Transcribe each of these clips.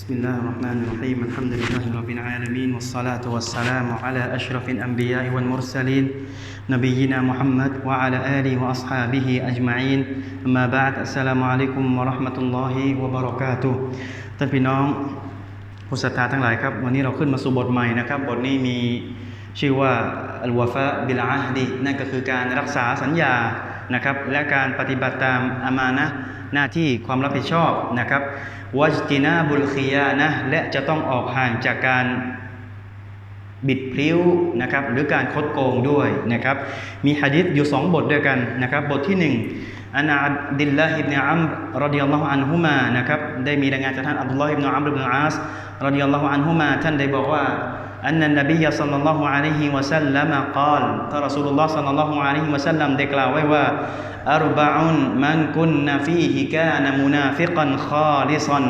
بسم الله الرحمن الرحيم الحمد لله رب العالمين والصلاة والسلام على أشرف الأنبياء والمرسلين نبينا محمد وعلى آله وأصحابه أجمعين أما بعد السلام عليكم ورحمة الله وبركاته ท่านพี่น้องผู้ศรัทธาทั้งหลายครับ วันนี้เราขึ้นมาสู่บทใหม่นะครับ บทนี้มีชื่อว่าอัลวาฟะบิลอาฮดีนั่นก็คือการรักษาสัญญานะครับ และการปฏิบัติตามอามานะห์หน้าที่ความรับผิดชอบนะครับ วัจตินาบุลคียานะและจะต้องออกห่างจากการบิดพลิ้วนะครับหรือการคดโกงด้วยนะครับมีฮะดิษอยู่สองบทด้วยกันนะครับบทที่หนึ่งอันอับดิลลาฮิบเนอัมรดิยัลลอฮุอันฮุมานะครับได้มีรายงานจากท่านอับดุลลอฮิบเนอัมรอิบเนอัสรดิยัลลอฮุอันฮุมาท่านได้บอกว่า อันนันนบียสัลลัลลอฮุอะลัยฮิวะสัลลัมกล่าวท่านรอซูลุลลอฮ์สัลลัลลอฮุอะลัยฮิวะสัลลัมได้กล่าวไว้ว่าอัรบะอุนมันกุนนฟีฮิกานมุนาฟิกันคอลิซัน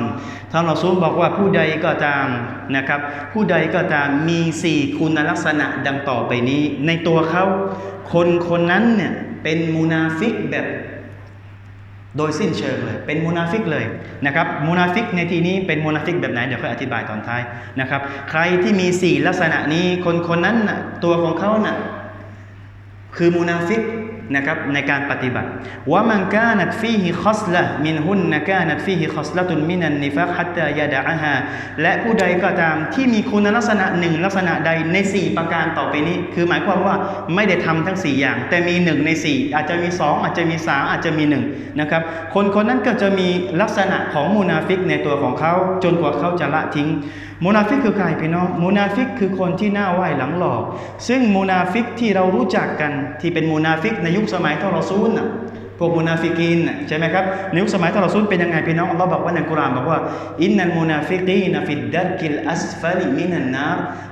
ท่านรอซูลบอกว่าผู้ใดก็ตามนะครับ ผู้ใดก็ตามมีสี่คุณลักษณะดังต่อไปนี้ ในตัวเขาคนคนนั้นเนี่ยเป็นมุนาฟิกแบบ โดยสิ้นเชิงเลย เป็นมูนาฟิกเลยนะครับมูนาฟิกในที่นี้เป็นมูนาฟิกแบบไหน เดี๋ยวค่อยอธิบายตอนท้ายนะครับ ใครที่มีสี่ลักษณะนี้คนคนนั้นน่ะตัวของเขาน่ะคือมูนาฟิก นะครับในการปฏิบัติว่ามันกานัดฟีฮิคอสละมินหุนนะกานัดฟีฮิคอสละตุนมินันนิฟักฮัตตายาดะอาฮาและผู้ใดก็ตามที่มีคุณลักษณะหนึ่งลักษณะใดใน 4 ประการต่อไปนี้ คือหมายความว่าไม่ได้ทำทั้ง 4 อย่าง แต่มีหนึ่งใน 4 อาจจะมี 2 อาจจะมี 3 อาจจะมี1นะครับคนคนนั้นก็จะมีลักษณะของมุนาฟิกในตัวของเขาจนกว่าเขาจะละทิ้งมุนาฟิกคือใครพี่น้องมุนาฟิกคือคนที่หน้าไหว้หลังหลอก ซึ่งมุนาฟิกที่เรารู้จักกันที่เป็นมุนาฟิกในยุคสมัยท่านรอซูลน่ะพวกมุนาฟิกีนใช่ไหมครับในยุคสมัยท่านรอซูลเป็นยังไงพี่น้องอัลลอฮ์บอกว่าในกุรอานบอกว่าอินนัลมุนาฟิกีนฟิดดักิลอัสฟาลิมินันนา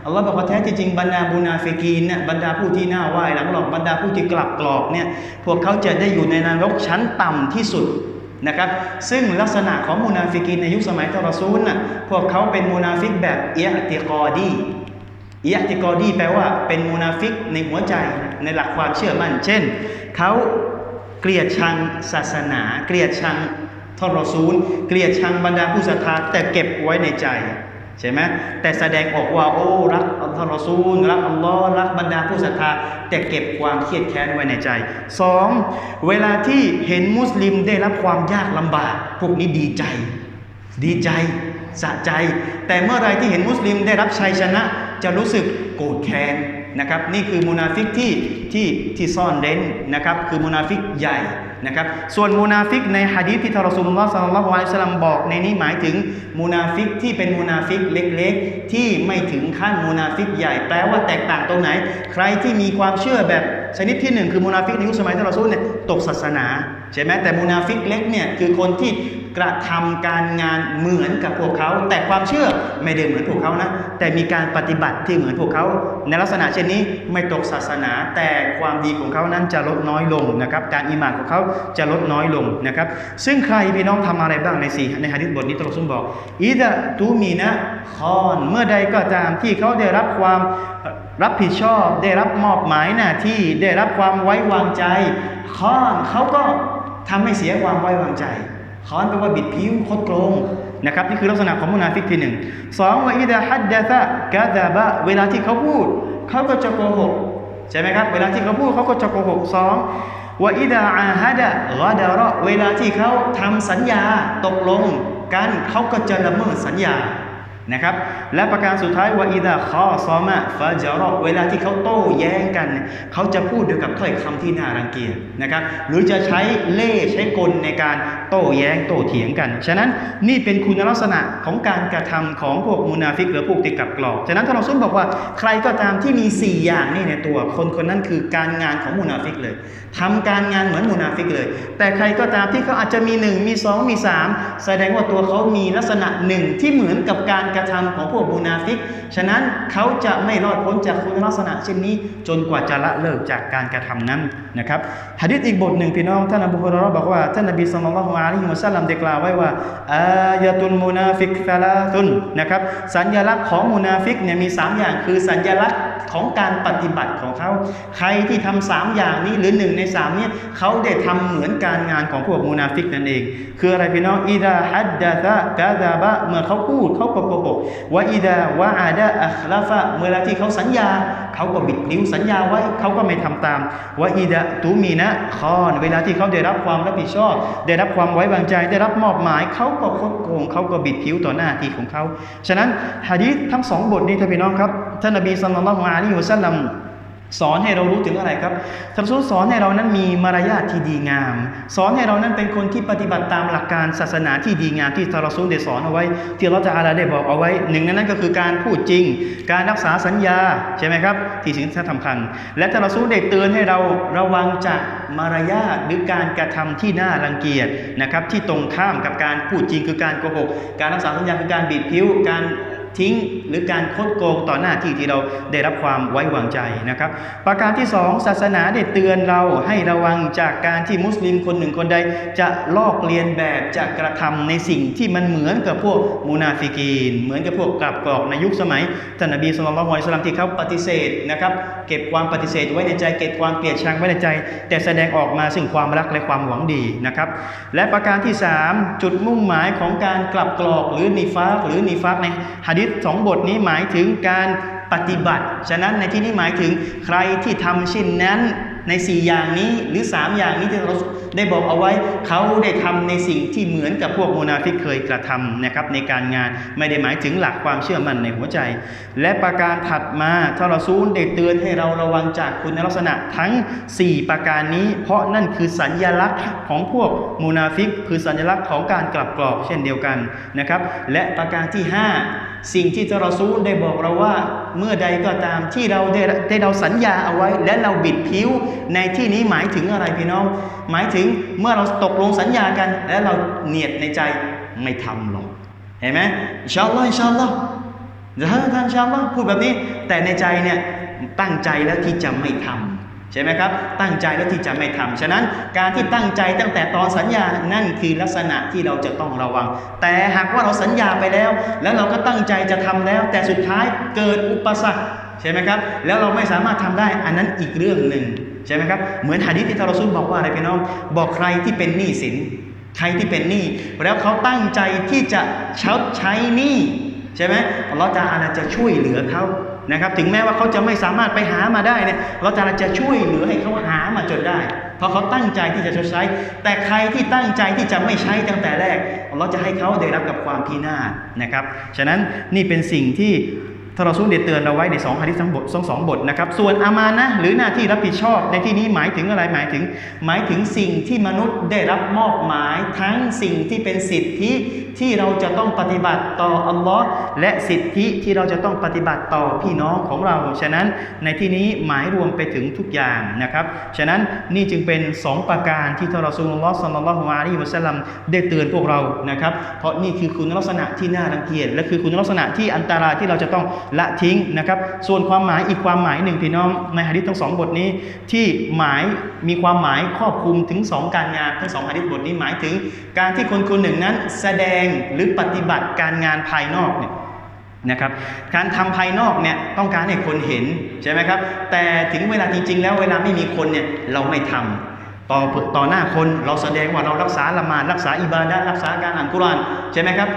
อัลลอฮ์บอกว่าแท้ที่จริงบรรดามุนาฟิกีนเนี่ยบรรดาผู้ที่หน้าไหว้หลังหลอกบรรดาผู้ที่กลับกรอกเนี่ยพวกเขาจะได้อยู่ในนรกชั้นต่ำที่สุดนะครับซึ่งลักษณะของมูนาฟิกีนในยุคสมัยทรซูลน่ะพวกเขาเป็นมูนาฟิกแบบเอียติกอดี อียติกอดีแปลว่าเป็นมูนาฟิกในหัวใจในหลักความเชื่อมั่น เช่น เขาเกลียดชังศาสนา เกลียดชังทรซูล เกลียดชังบรรดาผู้ศรัทธาแต่เก็บไว้ในใจใช่ไหมแต่แสดงออกว่าโอ้รักอัลลอฮ์รอซูลรักอัลลอฮ์รักบรรดาผู้ศรัทธาแต่เก็บความเครียดแค้นไว้ในใจสองเวลาที่เห็นมุสลิมได้รับความยากลำบาก พวกนี้ดีใจ ดีใจ สะใจ แต่เมื่อไรที่เห็นมุสลิมได้รับชัยชนะ จะรู้สึกโกรธแค้นนะครับนี่คือมุนาฟิกที่ที่ที่ซ่อนเร้นนะครับคือมุนาฟิกใหญ่นะครับส่วนมุนาฟิกในฮะดีษที่ทารอซูลุลลอฮ์สัลลัลลอฮุอะลัยฮิวะซัลลัมบอกในนี้หมายถึงมุนาฟิกที่เป็นมุนาฟิกเล็กๆ ที่ไม่ถึงขั้นมุนาฟิกใหญ่ แปลว่าแตกต่างตรงไหน ใครที่มีความเชื่อแบบชนิดที่หนึ่งคือมุนาฟิกในยุคสมัยทารอซูลเนี่ยตกศาสนาใช่ไหมแต่มุนาฟิกเล็กเนี่ยคือคนที่ กระทำการงานเหมือนกับพวกเขา แต่ความเชื่อไม่ได้เหมือนพวกเขานะ แต่มีการปฏิบัติที่เหมือนพวกเขา ในลักษณะเช่นนี้ไม่ตกศาสนา แต่ความดีของเขานั้นจะลดน้อยลงนะครับ การอิมานของเขาจะลดน้อยลงนะครับ ซึ่งใครพี่น้องทำอะไรบ้างในสี่ในฮะดิษบทนี้ตรสุนบอกอิดะตูมีนะคอนเมื่อใดก็ตามที่เขาได้รับความรับผิดชอบได้รับมอบหมายหน้าที่ได้รับความไว้วางใจคอนเขาก็ทำให้เสียความไว้วางใจ คอนแปลว่าบิดผิวคดโกงนะครับนี่คือลักษณะของมุนาฟิกที่หนึ่งสองว่าอิดะฮัดดะซะกะดะบะเวลาที่เขาพูดเขาก็จะโกหกใช่ไหมครับเวลาที่เขาพูดเขาก็จะโกหกสองว่าอิดะอาฮัดะกะดะระเวลาที่เขาทำสัญญาตกลงกันเขาก็จะละเมิดสัญญา นะครับ และประการสุดท้ายว่าอิดะคอซอมะฟาจารอเวลาที่เขาโต้แย้งกัน เขาจะพูดด้วยกับถ้อยคำที่น่ารังเกียจนะครับ หรือจะใช้เล่ใช้กลในการโต้แย้งโต้เถียงกัน ฉะนั้นนี่เป็นคุณลักษณะของการกระทำของพวกมุนาฟิกหรือพวกติดกับกรอก ฉะนั้นท่านเราซุนบอกว่าใครก็ตามที่มี 4 อย่างนี่ในตัว คนคนนั้นคือการงานของมุนาฟิกเลยทำการงานเหมือนมุนาฟิกเลย แต่ใครก็ตามที่เขาอาจจะมี 1 มี 2 มี 3 แสดงว่าตัวเขามีลักษณะหนึ่งที่เหมือนกับการกระทำของพวกมุนาฟิก ฉะนั้นเขาจะไม่รอดพ้นจากคุณลักษณะเช่นนี้ จนกว่าจะละเลิกจากการกระทำนั้นนะครับหะดิษอีกบทหนึ่งพี่น้องท่านอบูฮุรอเราบอกว่าท่านนบีศ็อลลัลลอฮุอะลัยฮิวะซัลลัมได้กล่าวไว้ว่าอายะตุลมุนาฟิกซาลาตุนนะครับสัญลักษณ์ของมุนาฟิกเนี่ยมี 3 อย่างคือสัญลักษณ์ของการปฏิบัติของเขา ใครที่ทำสามอย่างนี้หรือหนึ่งในสามเนี่ยเขาได้ทำเหมือนการงานของพวกมุนาฟิกนั่นเอง คืออะไรพี่น้องอิดาฮัดดะซะกาซาบะเมื่อเขาพูดเขาโกหกวะอิดาวะอาดะอัคลาฟะเมื่อที่เขาสัญญา เขาก็บิดนิ้วสัญญาไว้ เขาก็ไม่ทำตามวะอิดะตูมีนะคอน เวลาที่เขาได้รับความรับผิดชอบ ได้รับความไว้วางใจ ได้รับมอบหมาย เขาก็คดโกง เขาก็บิดผิวต่อหน้าที่ของเขา ฉะนั้นฮะดีษทั้งสองบทนี้ท่านพี่น้องครับ ท่านนบีสุลลัลละฮ์อะลัยฮิวะซัลลัม สอนให้เรารู้ถึงอะไรครับท่านรอซูลสอนให้เรานั้นมีมารยาทที่ดีงาม สอนให้เรานั้นเป็นคนที่ปฏิบัติตามหลักการศาสนาที่ดีงามที่ท่ารอซูลได้สอนเอาไว้ ที่เราจะอาลาได้บอกเอาไว้ หนึ่งในนั้นก็คือการพูดจริง การรักษาสัญญาใช่ไหมครับ ที่สิ่งที่สำคัญ และท่ารอซูลได้เตือนให้เราระวังจากมารยาทหรือการกระทำที่น่ารังเกียจนะครับที่ตรงข้ามกับการพูดจริงคือการโกหก การรักษาสัญญาคือการบิดผิวการ ทิ้งหรือการคดโกงต่อหน้าที่ที่เราได้รับความไว้วางใจนะครับ ประการที่สองศาสนาได้เตือนเราให้ระวังจากการที่มุสลิมคนหนึ่งคนใด จะลอกเลียนแบบจะกระทำในสิ่งที่มันเหมือนกับพวกมูนาฟิกีน เหมือนกับพวกกลับกรอกในยุคสมัยท่านนบีสุลต่านละฮ์สลัมที่เขาปฏิเสธนะครับ เก็บความปฏิเสธไว้ในใจ เก็บความเกลียดชังไว้ในใจ แต่แสดงออกมาซึ่งความรักและความหวังดีนะครับ และประการที่สามจุดมุ่งหมายของการกลับกรอกหรือนิฟากหรือนิฟากในหะดษสองบทนี้หมายถึงการปฏิบัติ ฉะนั้นในที่นี้หมายถึงใครที่ทำเช่นนั้นใน 4 อย่างนี้หรือ 3 อย่างนี้ที่เราได้บอกเอาไว้ เขาได้ทำในสิ่งที่เหมือนกับพวกมุนาฟิกเคยกระทำนะครับในการงานไม่ได้หมายถึงหลักความเชื่อมั่นในหัวใจ และประการถัดมาท่านรอซูลได้เตือนให้เราระวังจากคุณลักษณะทั้ง 4 ประการนี้ เพราะนั่นคือสัญญลักษณ์ของพวกมุนาฟิกคือสัญลักษณ์ของการกลับกรอกเช่นเดียวกันนะครับและประการที่ 5 สิ่งที่ท่านรอซูลได้บอกเราว่า เมื่อใดก็ตามที่เราได้ได้เราสัญญาเอาไว้ และเราบิดผิวในที่นี้หมายถึงอะไรพี่น้อง หมายถึงเมื่อเราตกลงสัญญากัน และเราเนียดในใจไม่ทำหรอกเห็นไหมอินชาอัลลอฮ์อินชาอัลลอฮ์จะท่านท่านอินชาอัลลอฮ์พูดแบบนี้ แต่ในใจเนี่ยตั้งใจแล้วที่จะไม่ทำ ใช่ไหมครับ ตั้งใจแล้วที่จะไม่ทำฉะนั้นการที่ตั้งใจตั้งแต่ตอนสัญญานั่นคือลักษณะที่เราจะต้องระวัง แต่หากว่าเราสัญญาไปแล้ว แล้วเราก็ตั้งใจจะทำแล้ว แต่สุดท้ายเกิดอุปสรรคใช่ไหมครับ แล้วเราไม่สามารถทำได้อันนั้นอีกเรื่องหนึ่งใช่ไหมครับเหมือนหะดีษที่ทารอซุลบอกว่าอะไรพี่น้อง บอกใครที่เป็นหนี้สิน ใครที่เป็นหนี้แล้วเขาตั้งใจที่จะชดใช้หนี้ใช่ไหมอัลลอฮฺจะอาลาจะช่วยเหลือเขา นะครับถึงแม้ว่าเขาจะไม่สามารถไปหามาได้เนี่ยเราจะจะช่วยเหลือให้เขาหามาจนได้ เพราะเขาตั้งใจที่จะชดใช้ แต่ใครที่ตั้งใจที่จะไม่ใช้ตั้งแต่แรกเราจะให้เขาได้รับกับความพินาศนะครับฉะนั้นนี่เป็นสิ่งที่ ทารอซูลเดเตือนเราไว้ในสองฮะดิษทั้งบทสองสองบทนะครับ ส่วนอามานะหรือหน้าที่รับผิดชอบ ในที่นี้หมายถึงอะไรหมายถึง หมายถึงสิ่งที่มนุษย์ได้รับมอบหมายทั้งสิ่งที่เป็นสิทธิที่เราจะต้องปฏิบัติต่ออัลลอฮ์และสิทธิที่เราจะต้องปฏิบัติต่อพี่น้องของเรา ฉะนั้นในที่นี้หมายรวมไปถึงทุกอย่างนะครับ ฉะนั้นนี่จึงเป็น 2 ประการที่ทารอซูลุลลอฮ์สัลลัลลอฮุอะลัยฮิวะสัลลัมได้เตือนพวกเรานะครับ เพราะนี่คือคุณลักษณะที่น่ารังเกียจและคือคุณลักษณะที่อันตรายที่เราจะต้องละทิ้งนะครับ ส่วนความหมายอีกความหมายหนึ่งพี่น้องในหะดีษทั้งสองบทนี้ ที่หมายมีความหมายครอบคลุมถึง 2 การงานทั้งสองหะดีษบทนี้หมายถึง การที่คนคนหนึ่งนั้นแสดงหรือปฏิบัติการงานภายนอกเนี่ยนะครับการทำภายนอกเนี่ยต้องการให้คนเห็นใช่ไหมครับแต่ถึงเวลาจริง ๆ แล้วเวลาไม่มีคนเนี่ยเราไม่ทำต่อต่อหน้าคนเราแสดงว่าเรารักษาละมาดรักษาอิบาดะรักษาการอ่านกุรานใช่ไหมครับ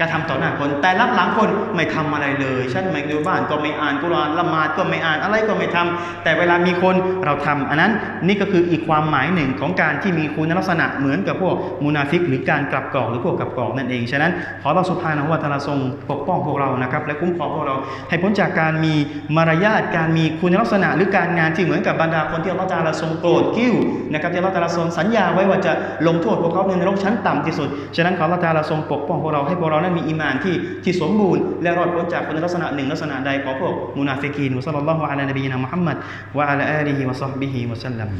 กระทำต่อหน้าคน แต่รับหลังคนไม่ทำอะไรเลยฉันไม่อยู่บ้านก็ไม่อ่านกุรานละหมาดก็ไม่อ่านอะไรก็ไม่ทำแต่เวลามีคนเราทำอันนั้นนี่ก็คืออีกความหมายหนึ่งของการที่มีคุณลักษณะเหมือนกับพวกมุนาฟิก หรือการกลับกรอกหรือพวกกลับกรอกนั่นเองฉะนั้นขอเราสุภานะฮูวะตะอาลาทรงปกป้องพวกเรานะครับและคุ้มครองพวกเรา ให้พ้นจากการมีมารยาทการมีคุณลักษณะ หรือการงานที่เหมือนกับบรรดาคนที่อัลลอฮฺตะอาลาทรงโกรธกิ้วนะครับที่อัลลอฮฺตะอาลาทรงสัญญาไว้ว่าจะลงโทษพวกเขาในนรกชั้นต่ำที่สุดฉะนั้นขออัลลอฮฺตะอาลาทรงปกป้องพวกเราให้พวกเรานั้นมีอีมานที่ที่สมบูรณ์ และรอดพ้นจากคุณลักษณะหนึ่งลักษณะใดของพวกมุนาฟิกีนุสลลัลลอฮุอะลานบีนะมุฮัมมัดวะอะลาอาลีฮิวะซอฮบิฮิวะซัลลัม